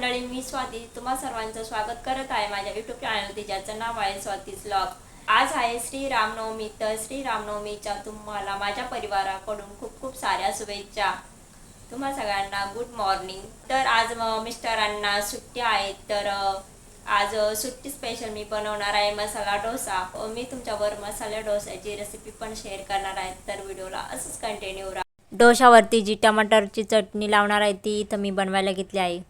मंडळी मी स्वाती. तुम्हा सर्वांचं स्वागत करत आहे माझ्या युट्यूब चॅनलवरती ज्याचं नाव आहे स्वाती ब्लॉग आज आहे श्री रामनवमी तर श्री रामनवमीच्या तुम्हाला माझ्या परिवाराकडून खूप खूप साऱ्या शुभेच्छा. तुम्हा सगळ्यांना गुड मॉर्निंग तर आज मिस्टरांना सुट्टी आहे. तर आज सुट्टी स्पेशल मी बनवणार आहे मसाला डोसा. मी तुमच्यावर मसाला डोसाची रेसिपी पण शेअर करणार आहे. तर व्हिडिओला असंच कंटिन्यू राहा. डोशावरती जी टमाटरची चटणी लावणार आहे ती इथं मी बनवायला घेतली आहे.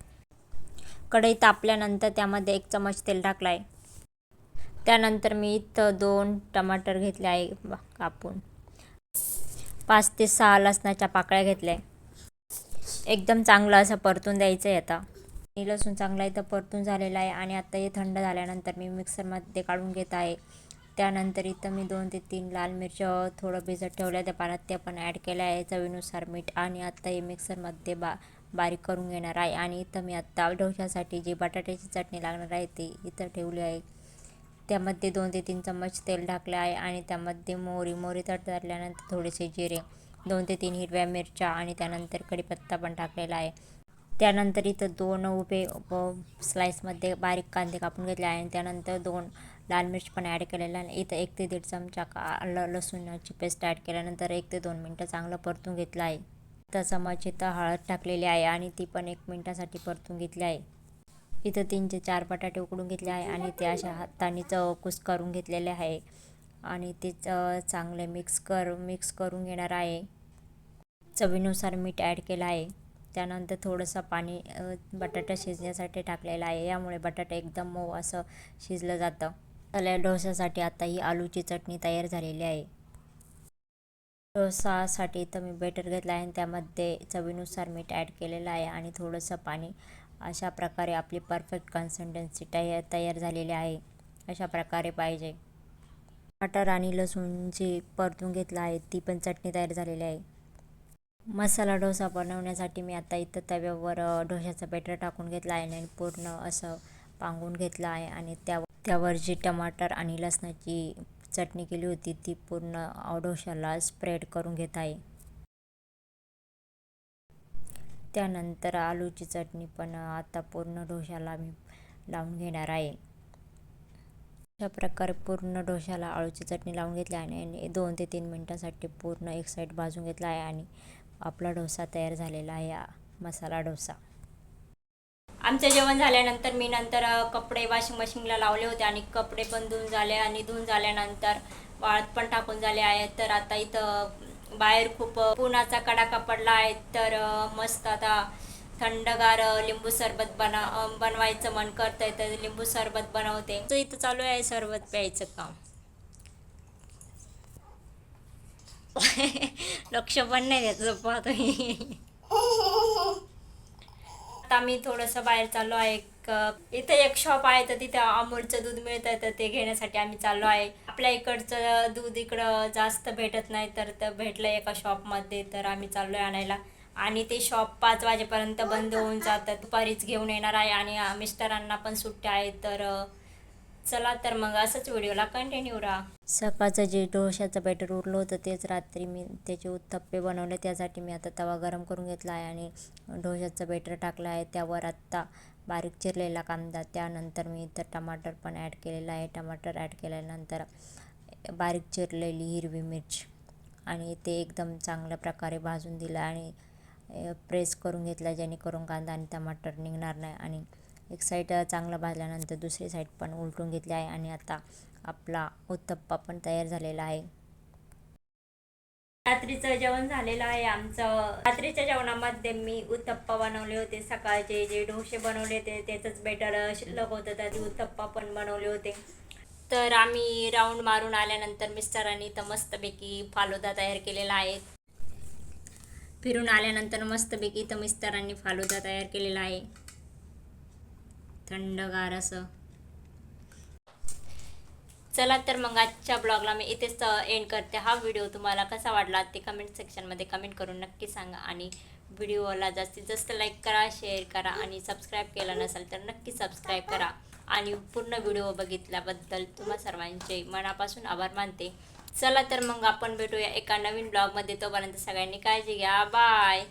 कढई तापल्यानंतर त्यामध्ये एक चमच तेल टाकलं आहे त्यानंतर मी इथं दोन टमाटर घेतले आहे कापून. पाच ते सहा लसणाच्या पाकळ्या घेतल्या आहे. एकदम चांगलं असं परतून द्यायचं आहे आता. हे लसूण चांगला इथं परतून झालेला आहे आणि आता हे थंड झाल्यानंतर मी मिक्सरमध्ये काढून घेत आहे. त्यानंतर इथं मी दोन ते तीन लाल मिरच्या थोडं भिजत ठेवल्या त्या पाण्यात ते पण ॲड केलं आहे चवीनुसार मीठ आणि आता हे मिक्सरमध्ये बा बारीक करून घेणार आहे. आणि इथं मी आत्ता ढोशासाठी जी बटाट्याची चटणी लागणार आहे ती इथं ठेवली आहे. त्यामध्ये दोन ते तीन चम्मच तेल टाकले आहे आणि त्यामध्ये मोहरी मोहरी तडतडल्यानंतर थोडेसे जिरे दोन ते तीन हिरव्या मिरच्या आणि त्यानंतर कढीपत्ता पण टाकलेला आहे. त्यानंतर इथं दोन उभे व स्लाईसमध्ये बारीक कांदे कापून घेतले आहे आणि त्यानंतर दोन लाल मिरच पण ॲड केलेला आहे. इथं एक ते दीड चमचा का ल लसूणाची पेस्ट ॲड केल्यानंतर एक ते दोन मिनटं चांगलं परतून घेतलं आहे. आता चमच इथं हळद टाकलेली आहे आणि ती पण एक मिनटासाठी परतून घेतली आहे. इथं तीन ते चार बटाटे उकडून घेतले आहे आणि ते अशा हाताने चौकूस करून घेतलेले आहे. आणि ते चांगले मिक्स कर मिक्स करून घेणार आहे. चवीनुसार मीठ ॲड केलं आहे. त्यानंतर थोडंसं पाणी बटाटा शिजण्यासाठी टाकलेलं आहे. यामुळे बटाटा एकदम मऊ असं शिजलं जातं. त्याला डोशासाठी आता ही आलूची चटणी तयार झालेली आहे. डोसासाठी तर मी बेटर घेतलं आहे आणि त्यामध्ये चवीनुसार मीठ ॲड केलेलं आहे आणि थोडंसं पाणी. अशा प्रकारे आपली परफेक्ट कन्सिस्टन्सी तयार तयार झालेली आहे. अशा प्रकारे पाहिजे. मटर आणि लसूण जी परतून घेतलं आहे ती पण चटणी तयार झालेली आहे. मसाला डोसा बनवण्यासाठी मी आता इथं तव्यावर डोशाचं बॅटर टाकून घेतलं आहे आणि पूर्ण असं पांगून घेतलं आहे आणि त्या त्यावर जी टमाटर आणि लसणाची चटणी केली होती ती पूर्ण अ, स्प्रेड करून घेत आहे. त्यानंतर आलूची चटणी पण आता पूर्ण डोशाला मी लावून घेणार आहे. अशा प्रकारे पूर्ण डोशाला आळूची चटणी लावून घेतली आहे आणि दोन ते तीन मिनटासाठी पूर्ण एक साईड भाजून घेतला आहे आणि आपला डोसा तयार झालेला आहे मसाला डोसा. आमचं जेवण झाल्यानंतर मी नंतर कपडे वॉशिंग मशीनला लावले होते आणि कपडे पण धुवून झाले आणि धुवून झाल्यानंतर वाळत पण टाकून झाले आहेत. तर आता इथं बाहेर खूप अ, उन्हाचा कडाका पडला आहे. तर मस्त आता थंडगार लिंबू सरबत बना बनवायचं मन करतंय तर लिंबू सरबत बनवते. तर इथं चालू आहे सरबत प्यायचं काम. लक्ष पण नाही द्यायचं पाहतो आता मी थोडंसं बाहेर चाललो आहे. एक इथे एक शॉप आहे तर तिथे अमूलचं दूध मिळतं तर ते घेण्यासाठी आम्ही चाललो आहे. आपल्या इकडचं दूध इकडं जास्त भेटत नाही तर तर भेटलं एका शॉपमध्ये तर आम्ही चाललो आहे आणायला. आणि ते शॉप पाच वाजेपर्यंत बंद होऊन जातं. दुपारीच घेऊन येणार आहे आणि मिस्टरांना पण सुट्ट्या आहेत तर चला तर मग असंच व्हिडिओला कंटिन्यू राहा. सकाळचं जे डोशाचं बॅटर उरलं होतं तेच रात्री मी त्याचे उत्तप्पे बनवले. त्यासाठी मी आता तवा गरम करून घेतला आहे आणि डोशाचं बॅटर टाकलं आहे. त्यावर आत्ता बारीक चिरलेला कांदा त्यानंतर मी इथं टमाटर पण ॲड केलेला आहे. टमाटर ॲड केल्यानंतर बारीक चिरलेली हिरवी मिरची आणि ते एकदम चांगल्या प्रकारे भाजून दिलं आणि प्रेस करून घेतला जेणेकरून कांदा आणि टमाटर निघणार नाही आणि एक साईड चांगला भाजल्यानंतर दुसरी साईड पण उलटून घेतली आहे आणि आता आपला उत्तप्पा पण तयार झालेला आहे. रात्रीचं जेवण झालेलं आहे आमचं. रात्रीच्या जेवणामध्ये मी उत्तप्पा बनवले होते. सकाळचे जे डोसे बनवले होते त्याचंच बेटर शिल्लक होतं. तर उत्तप्पा पण बनवले होते. तर आम्ही राऊंड मारून आल्यानंतर मिस्टरांनी तर मस्तपैकी फालुदा तयार केलेला आहे. फिरून आल्यानंतर मस्तपैकी तर मिस्टरांनी फालुदा तयार केलेला आहे. थंडगार असं. चला तर मग आजच्या ब्लॉगला मी इथेच एंड करते. हा व्हिडिओ तुम्हाला कसा वाटला ते कमेंट सेक्शनमध्ये कमेंट करून नक्की सांगा आणि व्हिडिओला जास्तीत जास्त लाईक करा शेअर करा आणि सबस्क्राईब केला नसेल तर नक्की सबस्क्राईब करा. आणि पूर्ण व्हिडिओ बघितल्याबद्दल तुम्हा सर्वांचे मनापासून आभार मानते. चला तर मग आपण भेटूया एका नवीन ब्लॉगमध्ये तोपर्यंत सगळ्यांनी काळजी घ्या. बाय